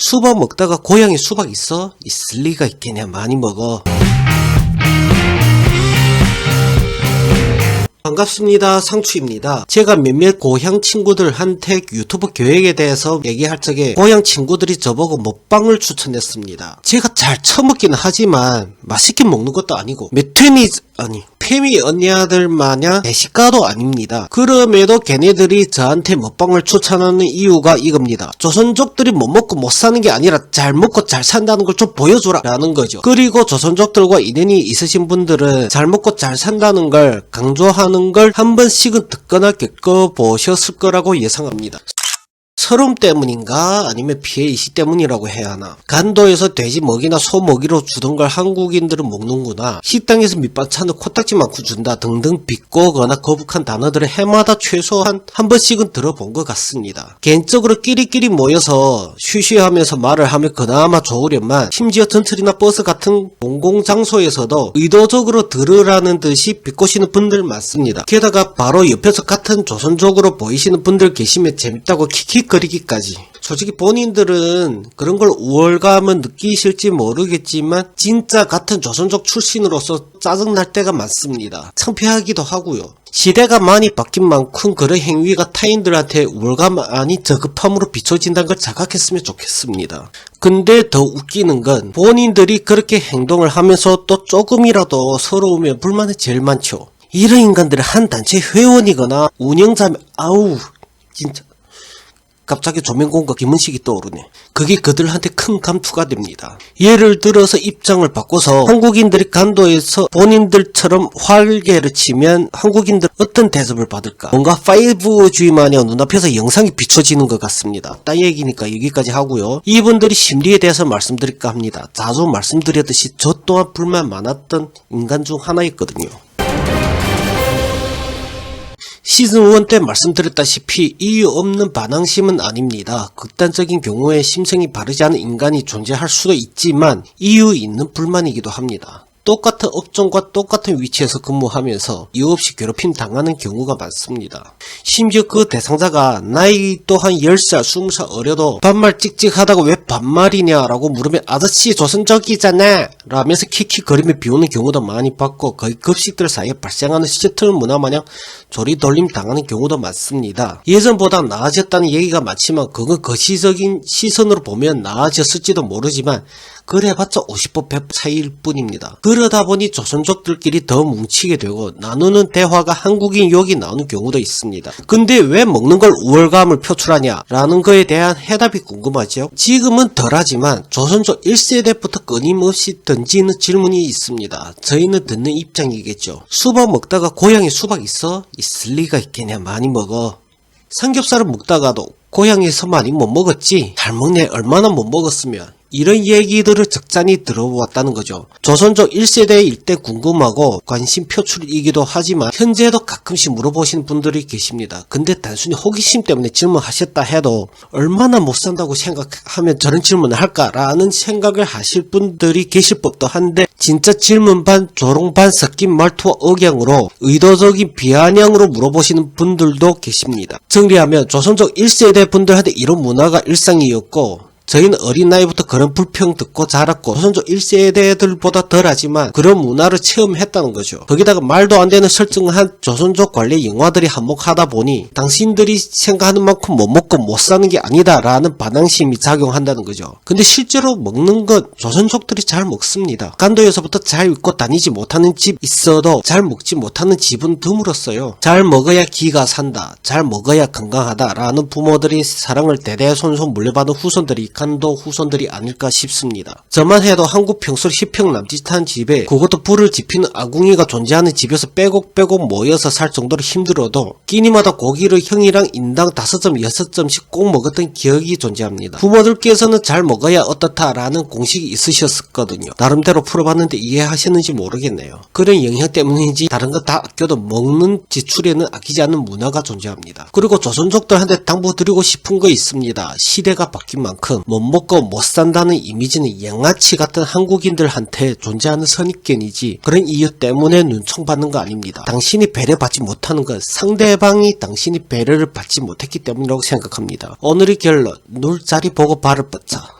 수박 먹다가 고양이 수박 있어? 있을 리가 있겠냐 많이 먹어 반갑습니다. 상추입니다. 제가 몇몇 고향 친구들한테 유튜브 계획에 대해서 얘기할 적에 고향 친구들이 저보고 먹방을 추천했습니다. 제가 잘 처먹기는 하지만 맛있게 먹는 것도 아니고 메뚜미 아니 페미 언니아들 마냥 대식가도 아닙니다. 그럼에도 걔네들이 저한테 먹방을 추천하는 이유가 이겁니다. 조선족들이 못 먹고 못 사는 게 아니라 잘 먹고 잘 산다는 걸 좀 보여주라 라는 거죠. 그리고 조선족들과 인연이 있으신 분들은 잘 먹고 잘 산다는 걸 강조하는 걸 한 번씩은 듣거나 겪어보셨을 거라고 예상합니다. 서름 때문인가? 아니면 피해 이시 때문이라고 해야 하나? 간도에서 돼지 먹이나 소 먹이로 주던 걸 한국인들은 먹는구나. 식당에서 밑반찬을 코딱지 많고 준다 등등 비꼬거나 거북한 단어들을 해마다 최소한 한 번씩은 들어본 것 같습니다. 개인적으로 끼리끼리 모여서 쉬쉬하면서 말을 하면 그나마 좋으련만 심지어 전철이나 버스 같은 공공장소에서도 의도적으로 들으라는 듯이 비꼬시는 분들 많습니다. 게다가 바로 옆에서 같은 조선족으로 보이시는 분들 계시면 재밌다고 킥킥 거리기까지 솔직히 본인들은 그런 걸 우월감은 느끼실지 모르겠지만 진짜 같은 조선족 출신으로서 짜증날 때가 많습니다. 창피하기도 하고요. 시대가 많이 바뀐 만큼 그런 행위가 타인들한테 우월감 아니 저급함으로 비춰진다는 걸 자각했으면 좋겠습니다. 근데 더 웃기는 건 본인들이 그렇게 행동을 하면서 또 조금이라도 서러우면 불만이 제일 많죠. 이런 인간들은 한 단체 회원이거나 운영자면 아우 진짜 갑자기 조명공과 김은식이 떠오르네. 그게 그들한테 큰 감투가 됩니다. 예를 들어서 입장을 바꿔서 한국인들이 간도에서 본인들처럼 활개를 치면 한국인들 어떤 대접을 받을까? 뭔가 5G 마냥 눈앞에서 영상이 비춰지는 것 같습니다. 딴 얘기니까 여기까지 하고요. 이분들이 심리에 대해서 말씀드릴까 합니다. 자주 말씀드렸듯이 저 또한 불만 많았던 인간 중 하나였거든요. 시즌1 때 말씀드렸다시피 이유 없는 반항심은 아닙니다. 극단적인 경우에 심성이 바르지 않은 인간이 존재할 수도 있지만 이유 있는 불만이기도 합니다. 똑같은 업종과 똑같은 위치에서 근무하면서 이유 없이 괴롭힘 당하는 경우가 많습니다. 심지어 그 대상자가 나이 또한 10살, 20살 어려도 반말 찍찍하다고 왜 반말이냐라고 물으면 아저씨 조선적이잖아 라면서 킥킥거리며 비우는 경우도 많이 봤고 거의 급식들 사이에 발생하는 셔틀 문화 마냥 조리돌림 당하는 경우도 많습니다. 예전보다 나아졌다는 얘기가 많지만 그건 거시적인 시선으로 보면 나아졌을지도 모르지만 그래봤자 50법 100 차이일 뿐입니다. 그러다 보니 조선족들끼리 더 뭉치게 되고 나누는 대화가 한국인 욕이 나오는 경우도 있습니다. 근데 왜 먹는 걸 우월감을 표출하냐 라는 거에 대한 해답이 궁금하죠. 지금은 덜하지만 조선족 1세대부터 끊임없이 던지는 질문이 있습니다. 저희는 듣는 입장이겠죠. 수박 먹다가 고양이 수박 있어? 있을 리가 있겠냐 많이 먹어. 삼겹살을 먹다가도 고향에서 많이 못 먹었지 잘 먹네 얼마나 못 먹었으면 이런 얘기들을 적잖이 들어보았다는 거죠. 조선족 1세대일 때 궁금하고 관심 표출이기도 하지만 현재도 가끔씩 물어보시는 분들이 계십니다. 근데 단순히 호기심 때문에 질문하셨다 해도 얼마나 못 산다고 생각하면 저런 질문을 할까라는 생각을 하실 분들이 계실 법도 한데 진짜 질문 반 조롱 반 섞인 말투와 억양으로 의도적인 비아냥으로 물어보시는 분들도 계십니다. 정리하면 조선족 1세대 분들한테 이런 문화가 일상이었고 저희는 어린 나이부터 그런 불평 듣고 자랐고 조선족 1세대들보다 덜하지만 그런 문화를 체험했다는 거죠. 거기다가 말도 안 되는 설정한 조선족 관련 영화들이 한몫하다 보니 당신들이 생각하는 만큼 못 먹고 못 사는 게 아니다 라는 반항심이 작용한다는 거죠. 근데 실제로 먹는 것 조선족들이 잘 먹습니다. 간도에서부터 잘 입고 다니지 못하는 집 있어도 잘 먹지 못하는 집은 드물었어요. 잘 먹어야 기가 산다. 잘 먹어야 건강하다 라는 부모들이 사랑을 대대손손 물려받은 후손들이 간도 후손들이 아닐까 싶습니다. 저만 해도 한국 평소 10평 남짓한 집에 그것도 불을 지피는 아궁이가 존재하는 집에서 빼곡빼곡 모여서 살 정도로 힘들어도 끼니마다 고기를 형이랑 인당 5점 6점씩 꼭 먹었던 기억이 존재합니다. 부모들께서는 잘 먹어야 어떻다라는 공식이 있으셨거든요. 나름대로 풀어봤는데 이해하셨는지 모르겠네요. 그런 영향 때문인지 다른 거 다 아껴도 먹는 지출에는 아끼지 않는 문화가 존재합니다. 그리고 조선족들한테 당부드리고 싶은 거 있습니다. 시대가 바뀐 만큼 못 먹고 못 산다는 이미지는 양아치 같은 한국인들한테 존재하는 선입견이지 그런 이유 때문에 눈총받는 거 아닙니다. 당신이 배려받지 못하는 건 상대방이 당신이 배려를 받지 못했기 때문이라고 생각합니다. 오늘의 결론 놀자리 보고 발을 뻗자.